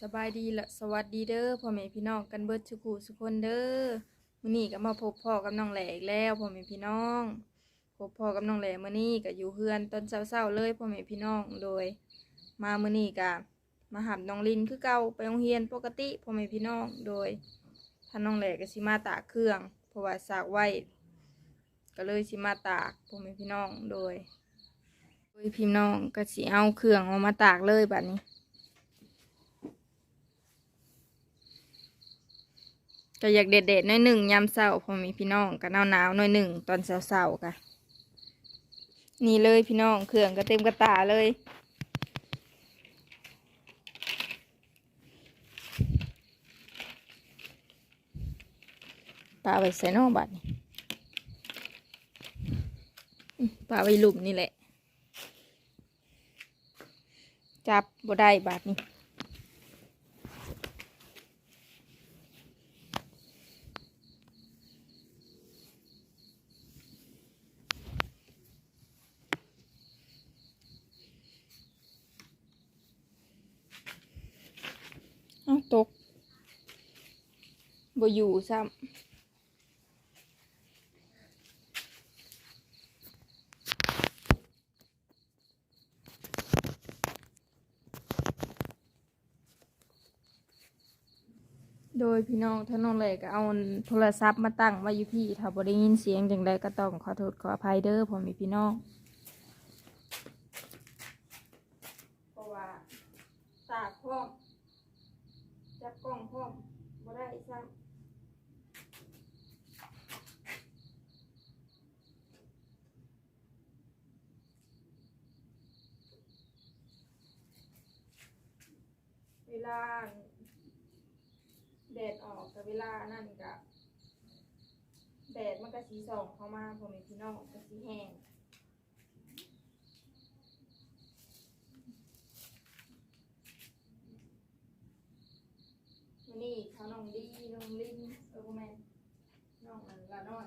สบายดีและสวัสดีเด้อพ่อแม่พี่น้องกันเบิดทุกผู้ทุกคนเด้อมื้อนี้ก็มาพบพ่อกับน้องแหลอีกแล้วพ่อแม่พี่น้องพบพ่อกับน้องแหล่มื้อนี้ก็อยู่เฮือนตอนเช้าๆเลยพ่อแม่พี่น้องโดย มามื้อนี้ก็มาหับน้องลินคือเก่าไปโรงเรียนปกติพ่อแม่พี่น้องโดยท่านน้องแหล่ก็สิมาตากเครื่องเพราะว่าสากไว้ก็เลยสิมาตากพ่อแม่พี่น้องโดยโดยพี่น้องก็สิเอาเครื่องออกมาตากเลยบัดนี้ ก็อยากเด็ดๆหน่อยหนึ่งยามเช้าพอมีพี่น้องก็นาวหนาวๆหน่อยหนึ่งตอนเช้าๆกะนี่เลยพี่น้องเครื่องก็เต็มกระตาเลย ปลาไว้ใส่นอกบัดนี่ปลาไว้หลุมนี่แหละ จับบ่ได้บาดนี้ เอาตก บ่อยู่ซ้ำโดยพี่น้องท่านน้องเลยก็เอาโทรศัพท์มาตั้งไว้อยู่พี่ถ้าบ่ได้ยินเสียงจังใดก็ต้องขอโทษขออภัยเด้อผมมีพี่น้องเพราะว่าตากพร้อมจับกล้องพร้อมบ่ได้ซ้ำ ลาแดดออกกับเวลานั่นก็แดดมันก็สีส่องเข้ามาพอมีพี่น้องก็สีแห้งนนี้เขาน้องดีน้องลินเออบ่แม่นน้องอันละน้อย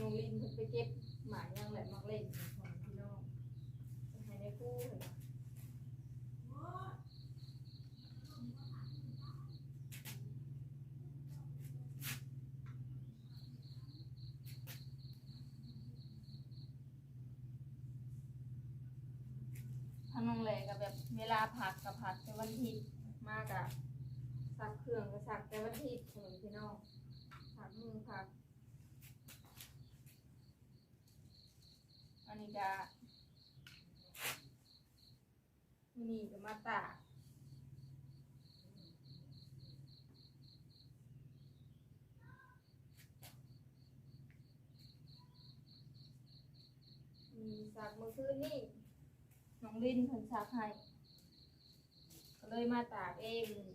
น้องลินเพิ่นไปเก็บหมายยังแหละมักเล่นของพี่น้องไปให้ในคู่เห็นปะถ้าน้องแหลกับแบบเวลาผักกับผักแต่วันทิตย์มากอะสักเครื่องก็สักแต่วันทิตย์เหมือนพี่น้องผักมือผัก มีนี่ก็มาตากมีสักเมื่อคืนนี่น้องลินเพิ่นสักให้ก็เลยมาตากเอง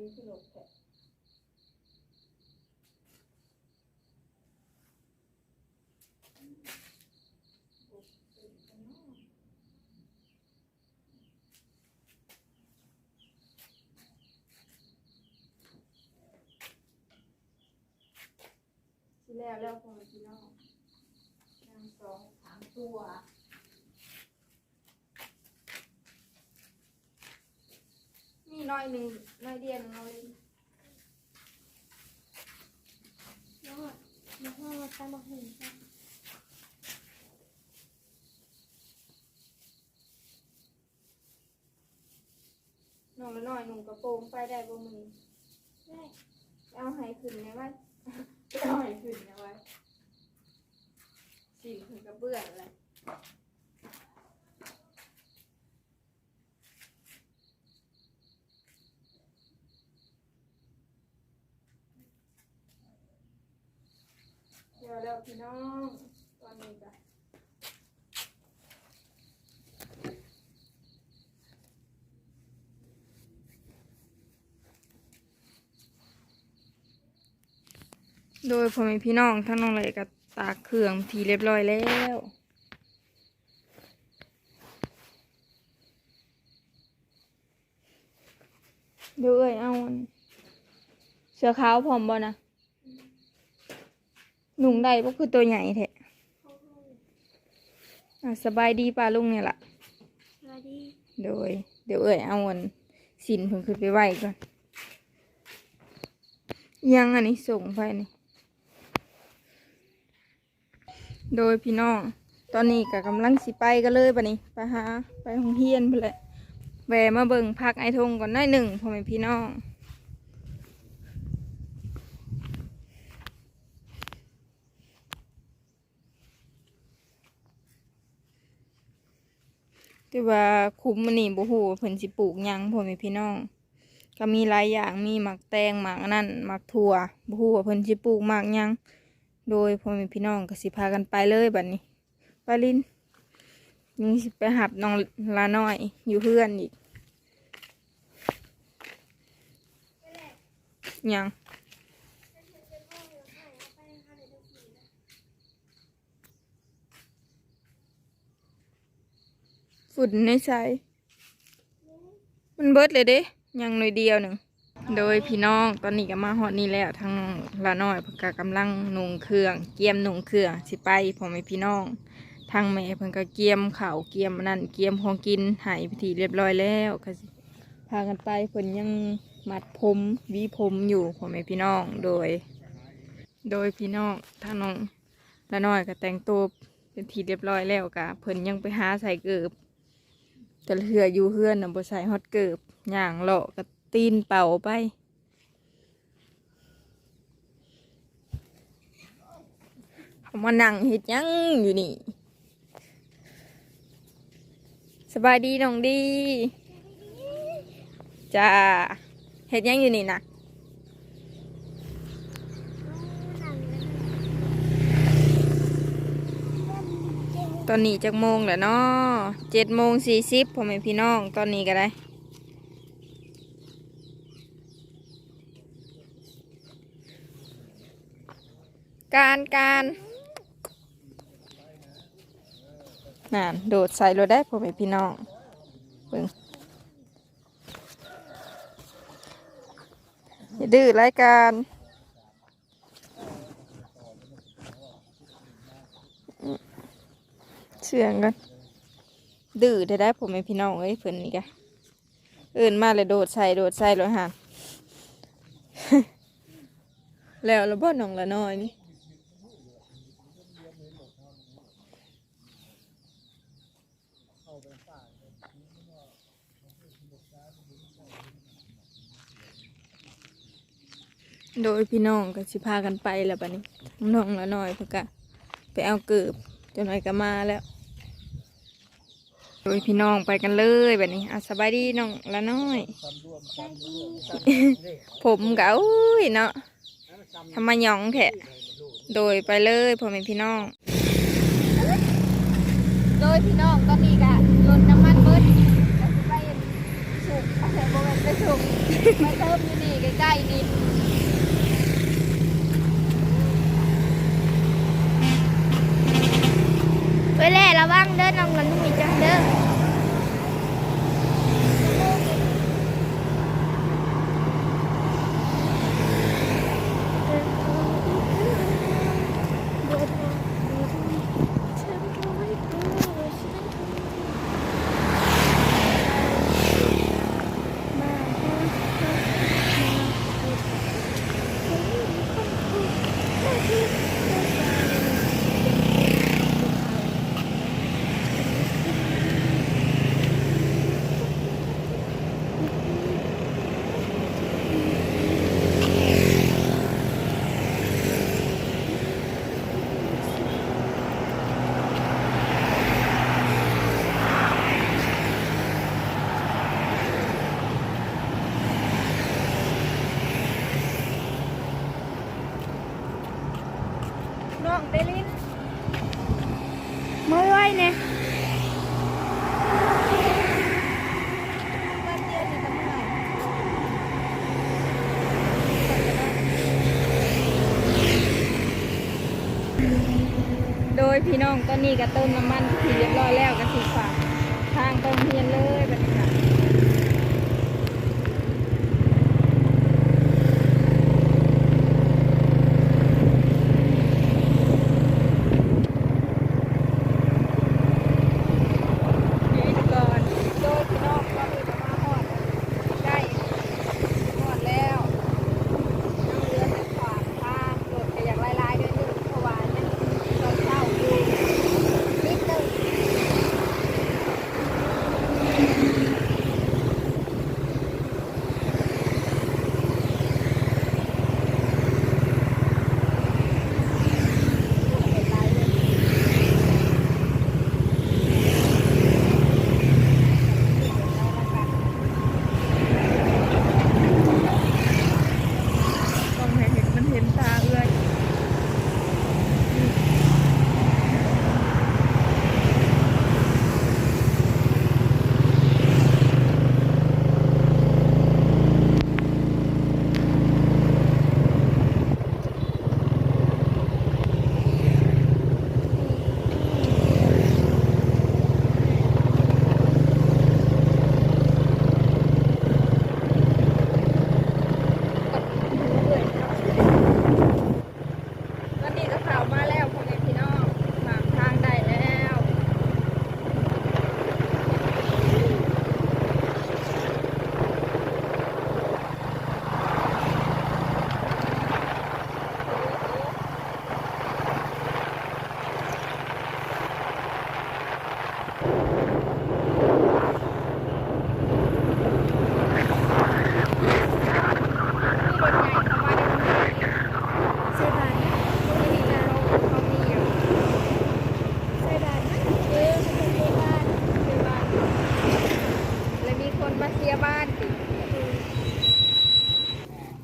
ซิมขนมแผะที่แล้วแล้วพอมาพี่น้องนางสองสามตัว มี น้อยหนึ่งน้อยเดียวหนึ่งน้อยแล้วก็แล้วก็มาตั้งมาหุ่นกันน้องละน้อยหนุ่มกระโปรงไปได้บ่มือได้เอาใหายขึ้นนะว่าเอาใหายขึ้นนะว่าสิ่งถึงกระเบื้องเลย เดี๋ยวแล้วพี่น้องตอนนี้ก็โดยพ่อแม่พี่น้องทั้งน้องเลยก็ตากเครื่องทีเรียบร้อยแล้วเดี๋ยวเอ้ยเอาเสื้อขาวพร้อมบ่นะ หนุ่งได้ก็คือตัวใหญ่แท้เข้าห้องอะสบายดีป่าลุงเนี่ยล่ะสวัสดี โดย เดี๋ยวเอ้ยเอาอันสินเพิ่งขึ้นไปไหวก่อน ยังอันนี้ส่งไปนี่ โดยพี่น้อง ตอนนี้ก็กำลังสิไปกันเลยปะนี้ไปหาไปโรงเรียนไปแหละแวะมาเบิ่งพักไอทงก่อนหน้อยหนึ่งพ่อแม่พี่น้อง แต่ว่าคุ้มมันนี่บ่ฮู้เพิ่นสิปลูกหยังพ่อแม่พี่น้อง ก็มีหลายอย่างมีหมักแตงหมักนั่นหมักถั่วบ่ฮู้ว่าเพิ่นสิปลูกหมักหยังโดยพ่อแม่พี่น้องก็สิพากันไปเลยบัดนี้ไปลินยังสิไปหับน้องลาน้อยอยู่เพื่อนอีกยัง ฝุ่นในใจมันเบิดเลยเด้ยังหน่อยเดียวหนึ่งโดยพี่น้องตอนนี้ก็มาฮอดนี่แล้วทางละน้อยเพิ่นก็กำลังนุงเครื่องเกียมนุงเครื่องสิไปพ่อแม่พี่น้อง ทางแม่เพิ่นก็เกียมข้าวเกียมอันนั่นเกียมของกินใหายพิธีเรียบร้อยแล้วก็สิพากันไปเพิ่นยังมัดผมหวีผมอยู่พ่อแม่พี่น้องโดย โดยพี่น้องทางน้องละน้อยก็แต่งตัวเป็นทีเรียบร้อยแล้วก็เพิ่นยังไปหาใส่เกิบ แต่เถื่ออยู่เฮือนน่ะบ่ใส่ฮอตเกิบย่างเลาะก็ตีนเป่าไปเขามานั่งเฮ็ดหยังอยู่นี่ สบายดีน้องดีจ้าเฮ็ดหยังอยู่นี่นะ ตอนนี้จักโมงแล้วเนาะเจ็ดโมงสี่สิบพ่อแม่พี่น้อง ตอนนี้ก็ได้ การการนั่นโดดใส่รถได้พ่อแม่พี่น้องเบิ่งอย่าดื้อรายการ เชื่องกัน ดื้อได้ได้พ่อแม่พี่น้องเอ้ยเพิ่นนี่กะเอื่นมาเลยโดดใส่โดดใส่รถหันแล้วระเบิดน้องละน้อยนี่โดยพี่น้องก็สิพากันไปแล้วบัดนี้น้องละน้อยเพื่อกะไปเอาเกือบจนหน่อยก็มาแล้ว โดยพี่น้องไปกันเลยแบบนี้อะสบายดีน้องละน้อย ผมกะอุ้ยเนาะทำไมหยองแทะโดยไปเลยพ่อแม่พี่น้อง โดยพี่น้องตอนนี้กะรถน้ำมันเบิดแล้วสิไปสูบเอาใส่โบแมนไปสูบมาเติมอยู่นี่ใกล้ๆนี่ ไปแล่ระวังเด้อน้องกันมีจังเด้อ น้องเดลิน ไม่ไหวเนี่ย บ้านเดียวนี่ทำไมโดยพี่น้อง ตอนนี้ก็เติมน้ำมันที่เรียบร้อยแล้วก็สิฝากทางตรงเฮียนเลย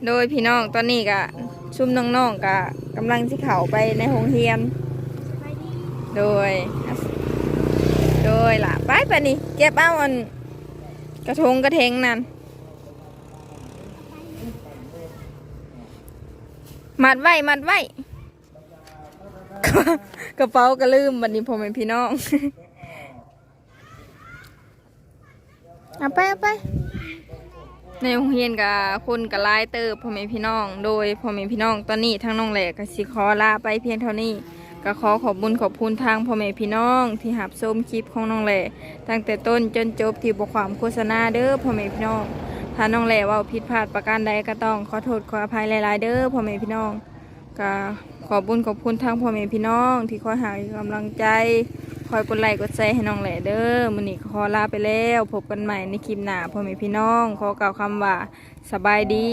โดยพี่น้องตอนนี้ก็ชุมน้องๆก็กำลังสิเขาไปในโรงเรียน โดย โดยล่ะไปไปนี่เก็บเอาอันกระทงกระเทงนั่นมัดไว้มัดไว้กระเป๋าก็ลืมบัดนี้พ่อแม่พี่น้องเอาไปเอาไป ในโรงเรียนกับคนกับลายเติบพ่อแม่พี่น้อง โดยพ่อแม่พี่น้องตอนนี้ทั้งน้องแหลกกับสิขอลาไปเพียงเท่านี้ก็ขอขอบบุญขอบคุณทางพ่อแม่พี่น้อง ที่หับชมคลิปของน้องแหล่ตั้งแต่ต้นจนจบที่บทความโฆษณาเด้อพ่อแม่พี่น้องถ้าน้องแหล่ว่าผิดพลาดประการใดก็ต้องขอโทษขออภัยหลาย ๆ เด้อพ่อแม่พี่น้องก็ขอบบุญขอบคุณทางพ่อแม่พี่น้อง ที่คอยห้กำลังใจ คอยกดไลค์กดแชร์ให้น้องแหล่เด้อมื้อนี้ขอลาไปแล้วพบกันใหม่ในคลิปหน้าพ่อแม่พี่น้อง ขอกล่าวคำว่าสบายดี